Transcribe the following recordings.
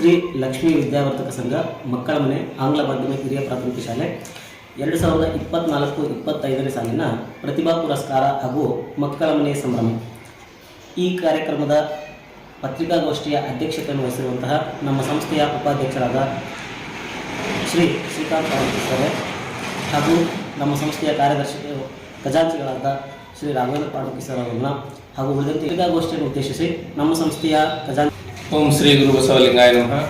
ಶ್ರೀ ಲಕ್ಷ್ಮೀ ವಿದ್ಯಾವರ್ಧಕ ಸಂಘ ಮಕ್ಕಳ ಮನೆ, ಆಂಗ್ಲ ಮಾಧ್ಯಮ ಹಿರಿಯ ಪ್ರಾಥಮಿಕ ಶಾಲೆ. ಎರಡು ಸಾವಿರದ ಇಪ್ಪತ್ನಾಲ್ಕು ಇಪ್ಪತ್ತೈದನೇ ಸಾಲಿನ ಪ್ರತಿಭಾ ಪುರಸ್ಕಾರ ಹಾಗೂ ಮಕ್ಕಳ ಮನೆ ಸಂಭ್ರಮ. ಈ ಕಾರ್ಯಕ್ರಮದ ಪತ್ರಿಕಾಗೋಷ್ಠಿಯ ಅಧ್ಯಕ್ಷತೆಯನ್ನು ವಹಿಸಿರುವಂತಹ ನಮ್ಮ ಸಂಸ್ಥೆಯ ಉಪಾಧ್ಯಕ್ಷರಾದ ಶ್ರೀ ಶ್ರೀಕಾಂತ್ ಸರ್ ಹಾಗೂ ನಮ್ಮ ಸಂಸ್ಥೆಯ ಕಾರ್ಯದರ್ಶಿ ಖಜಾಂಚಿಗಳಾದ ಶ್ರೀ ರಾಘವೇಂದ್ರ ಪಾಡುಕಿ ಸರ್ ಅವರನ್ನ ಹಾಗೂ ಉಳಿದಂತೆ ಪತ್ರಿಕಾಗೋಷ್ಠಿಯನ್ನು ಉದ್ದೇಶಿಸಿ ನಮ್ಮ ಸಂಸ್ಥೆಯ ಖಜಾಂಚಿ ಓಂ ಶ್ರೀ ಗುರು ಬಸವಲಿಂಗಾಯ ನಮಃ.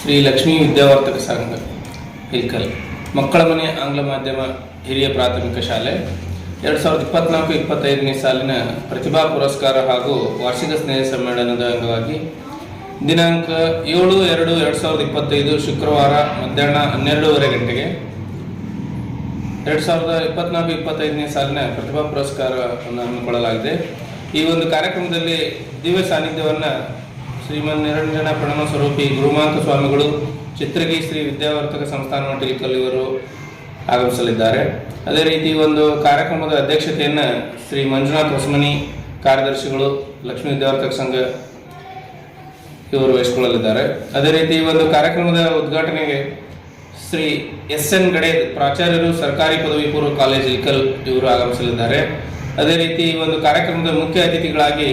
ಶ್ರೀ ಲಕ್ಷ್ಮೀ ವಿದ್ಯಾವರ್ಧಕ ಸಂಘ ಇಲ್ಕಲ್ ಮಕ್ಕಳ ಮನೆ, ಆಂಗ್ಲ ಮಾಧ್ಯಮ, ಹಿರಿಯ ಪ್ರಾಥಮಿಕ ಶಾಲೆ. ಎರಡು ಸಾವಿರದ ಇಪ್ಪತ್ನಾಲ್ಕು, ಇಪ್ಪತ್ತೈದನೇ ಸಾಲಿನ ಪ್ರತಿಭಾ ಪುರಸ್ಕಾರ ಹಾಗೂ ವಾರ್ಷಿಕ ಸ್ನೇಹ ಸಮ್ಮೇಳನದ ಅಂಗವಾಗಿ ದಿನಾಂಕ ಏಳು ಎರಡು ಎರಡು ಸಾವಿರದ ಇಪ್ಪತ್ತೈದು ಶುಕ್ರವಾರ ಮಧ್ಯಾಹ್ನ ಹನ್ನೆರಡೂವರೆ ಗಂಟೆಗೆ ಎರಡು ಸಾವಿರದ ಇಪ್ಪತ್ನಾಲ್ಕು, ಇಪ್ಪತ್ತೈದನೇ ಸಾಲಿನ ಪ್ರತಿಭಾ ಪುರಸ್ಕಾರವನ್ನು ಹಮ್ಮಿಕೊಳ್ಳಲಾಗಿದೆ. ಈ ಒಂದು ಕಾರ್ಯಕ್ರಮದಲ್ಲಿ ದಿವ್ಯ ಸಾನ್ನಿಧ್ಯವನ್ನು ಶ್ರೀಮನ್ ನಿರಂಜನ ಪ್ರಣಮ ಸ್ವರೂಪಿ ಗುರುಮಾಂತ ಸ್ವಾಮಿಗಳು ಚಿತ್ರಗಿ ಶ್ರೀ ವಿದ್ಯಾವರ್ತಕ ಸಂಸ್ಥಾನ ಮಟ್ಟಿಗೆ ಇವರು ಆಗಮಿಸಲಿದ್ದಾರೆ. ಅದೇ ರೀತಿ ಒಂದು ಕಾರ್ಯಕ್ರಮದ ಅಧ್ಯಕ್ಷತೆಯನ್ನು ಶ್ರೀ ಮಂಜುನಾಥ್ ಹೊಸಮನಿ ಕಾರ್ಯದರ್ಶಿಗಳು ಲಕ್ಷ್ಮೀ ವಿದ್ಯಾವರ್ತಕ ಸಂಘ ಇವರು ವಹಿಸಿಕೊಳ್ಳಲಿದ್ದಾರೆ. ಅದೇ ರೀತಿ ಒಂದು ಕಾರ್ಯಕ್ರಮದ ಉದ್ಘಾಟನೆಗೆ ಶ್ರೀ ಎಸ್ ಎನ್ ಗಡೆ ಪ್ರಾಚಾರ್ಯರು ಸರ್ಕಾರಿ ಪದವಿ ಪೂರ್ವ ಕಾಲೇಜ್ ಇಕಲ್ ಇವರು ಆಗಮಿಸಲಿದ್ದಾರೆ. ಅದೇ ರೀತಿ ಒಂದು ಕಾರ್ಯಕ್ರಮದ ಮುಖ್ಯ ಅತಿಥಿಗಳಾಗಿ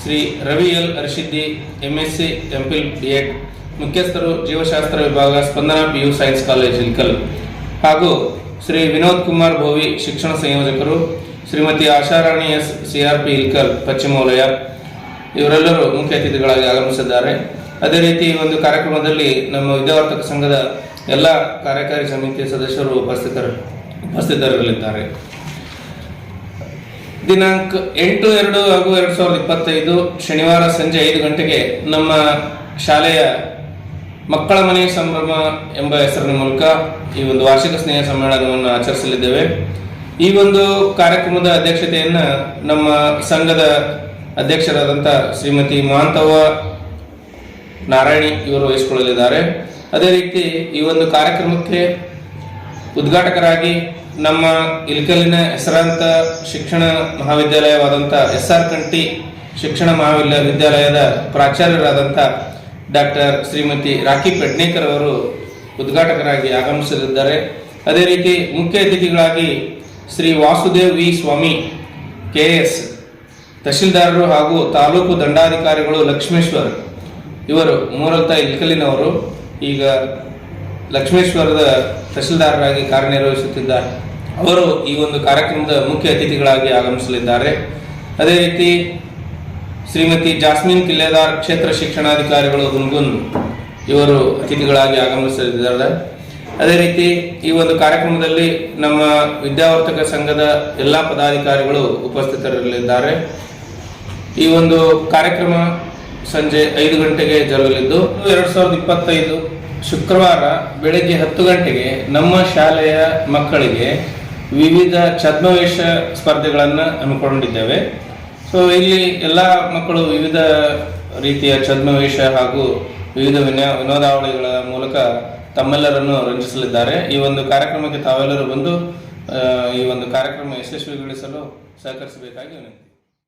Shri Ravi L ಅರ್ಷಿದ್ದಿ M S C MPhil B Ed ಮುಖ್ಯಸ್ಥರು ಜೀವಶಾಸ್ತ್ರ ವಿಭಾಗ, Spandana P U science college Ilkal ಹಾಗೂ ಶ್ರೀ ವಿನೋದ್ ಕುಮಾರ್ ಭೋವಿ, ಶಿಕ್ಷಣ ಸಂಯೋಜಕರು, Shrimati Asharani S C R P Ilkal ಪಶ್ಚಿಮ ವಲಯ. ಇವರೆಲ್ಲರೂ ಮುಖ್ಯ ಅತಿಥಿಗಳಾಗಿ ಆಗಮಿಸಿದ್ದಾರೆ. ಅದೇ ರೀತಿ ಈ ಒಂದು ಕಾರ್ಯಕ್ರಮದಲ್ಲಿ ನಮ್ಮ ವಿದ್ಯಾವರ್ತಕ ಸಂಘದ ಎಲ್ಲ ಕಾರ್ಯಕಾರಿ ಸಮಿತಿಯ ಸದಸ್ಯರು ಉಪಸ್ಥಿತರು ಉಪಸ್ಥಿತರಿರಲಿದ್ದಾರೆ. ದಿನಾಂಕ ಎಂಟು ಎರಡು ಹಾಗೂ ಎರಡು ಸಾವಿರದ ಇಪ್ಪತ್ತೈದು ಶನಿವಾರ ಸಂಜೆ ಐದು ಗಂಟೆಗೆ ನಮ್ಮ ಶಾಲೆಯ ಮಕ್ಕಳ ಮನೆ ಸಂಭ್ರಮ ಎಂಬ ಹೆಸರಿನ ಮೂಲಕ ಈ ಒಂದು ವಾರ್ಷಿಕ ಸ್ನೇಹ ಸಮ್ಮೇಳನವನ್ನು ಆಚರಿಸಲಿದ್ದೇವೆ. ಈ ಒಂದು ಕಾರ್ಯಕ್ರಮದ ಅಧ್ಯಕ್ಷತೆಯನ್ನು ನಮ್ಮ ಸಂಘದ ಅಧ್ಯಕ್ಷರಾದಂಥ ಶ್ರೀಮತಿ ಮಾಂತವ ನಾರಾಯಣಿ ಇವರು ವಹಿಸಿಕೊಳ್ಳಲಿದ್ದಾರೆ. ಅದೇ ರೀತಿ ಈ ಒಂದು ಕಾರ್ಯಕ್ರಮಕ್ಕೆ ಉದ್ಘಾಟಕರಾಗಿ ನಮ್ಮ ಇಲ್ಕಲ್ಲಿನ ಹೆಸರಾಂತ ಶಿಕ್ಷಣ ಮಹಾವಿದ್ಯಾಲಯವಾದಂಥ ಎಸ್ ಆರ್ ಕಂಟಿ ಶಿಕ್ಷಣ ಮಹಾವಿದ್ಯಾಲಯದ ವಿದ್ಯಾಲಯದ ಪ್ರಾಚಾರ್ಯರಾದಂಥ ಡಾಕ್ಟರ್ ಶ್ರೀಮತಿ ರಾಖಿ ಪೆಡ್ನೇಕರ್ ಅವರು ಉದ್ಘಾಟಕರಾಗಿ ಆಗಮಿಸಲಿದ್ದಾರೆ. ಅದೇ ರೀತಿ ಮುಖ್ಯ ಅತಿಥಿಗಳಾಗಿ Shri Vasudev V Swami, K S ತಹಶೀಲ್ದಾರರು ಹಾಗೂ ತಾಲೂಕು ದಂಡಾಧಿಕಾರಿಗಳು ಲಕ್ಷ್ಮೇಶ್ವರ್ ಇವರು ಮೂರಲ್ತ ಇಲ್ಕಲಿನವರು ಈಗ ಲಕ್ಷ್ಮೇಶ್ವರದ ತಹಶೀಲ್ದಾರರಾಗಿ ಕಾರ್ಯನಿರ್ವಹಿಸುತ್ತಿದ್ದಾರೆ. ಅವರು ಈ ಒಂದು ಕಾರ್ಯಕ್ರಮದ ಮುಖ್ಯ ಅತಿಥಿಗಳಾಗಿ ಆಗಮಿಸಲಿದ್ದಾರೆ. ಅದೇ ರೀತಿ ಶ್ರೀಮತಿ ಜಾಸ್ಮಿನ್ ಕಿಲ್ಲೆದಾರ್ ಕ್ಷೇತ್ರ ಶಿಕ್ಷಣಾಧಿಕಾರಿಗಳು ಹುನ್ಗುನ್ ಇವರು ಅತಿಥಿಗಳಾಗಿ ಆಗಮಿಸಲಿದ್ದಾರೆ. ಅದೇ ರೀತಿ ಈ ಒಂದು ಕಾರ್ಯಕ್ರಮದಲ್ಲಿ ನಮ್ಮ ವಿದ್ಯಾವರ್ತಕ ಸಂಘದ ಎಲ್ಲ ಪದಾಧಿಕಾರಿಗಳು ಉಪಸ್ಥಿತರಲ್ಲಿದ್ದಾರೆ ಈ ಒಂದು ಕಾರ್ಯಕ್ರಮ ಸಂಜೆ ಐದು ಗಂಟೆಗೆ ಜರುಗಲಿದ್ದು, ಎರಡು ಸಾವಿರದ ಇಪ್ಪತ್ತೈದು ಶುಕ್ರವಾರ ಬೆಳಗ್ಗೆ ಹತ್ತು ಗಂಟೆಗೆ ನಮ್ಮ ಶಾಲೆಯ ಮಕ್ಕಳಿಗೆ ವಿವಿಧ ಛದ್ಮವೇಷ ಸ್ಪರ್ಧೆಗಳನ್ನು ಹಮ್ಮಿಕೊಂಡಿದ್ದೇವೆ. ಸೊ ಇಲ್ಲಿ ಎಲ್ಲ ಮಕ್ಕಳು ವಿವಿಧ ರೀತಿಯ ಛದ್ಮವೇಷ ಹಾಗೂ ವಿವಿಧ ವಿನ ವಿನೋದಾವಳಿಗಳ ಮೂಲಕ ತಮ್ಮೆಲ್ಲರನ್ನು ರಂಜಿಸಲಿದ್ದಾರೆ. ಈ ಒಂದು ಕಾರ್ಯಕ್ರಮಕ್ಕೆ ತಾವೆಲ್ಲರೂ ಬಂದು ಈ ಒಂದು ಕಾರ್ಯಕ್ರಮ ಯಶಸ್ವಿಗೊಳಿಸಲು ಸಹಕರಿಸಬೇಕಾಗಿ ವಿನಂತಿ.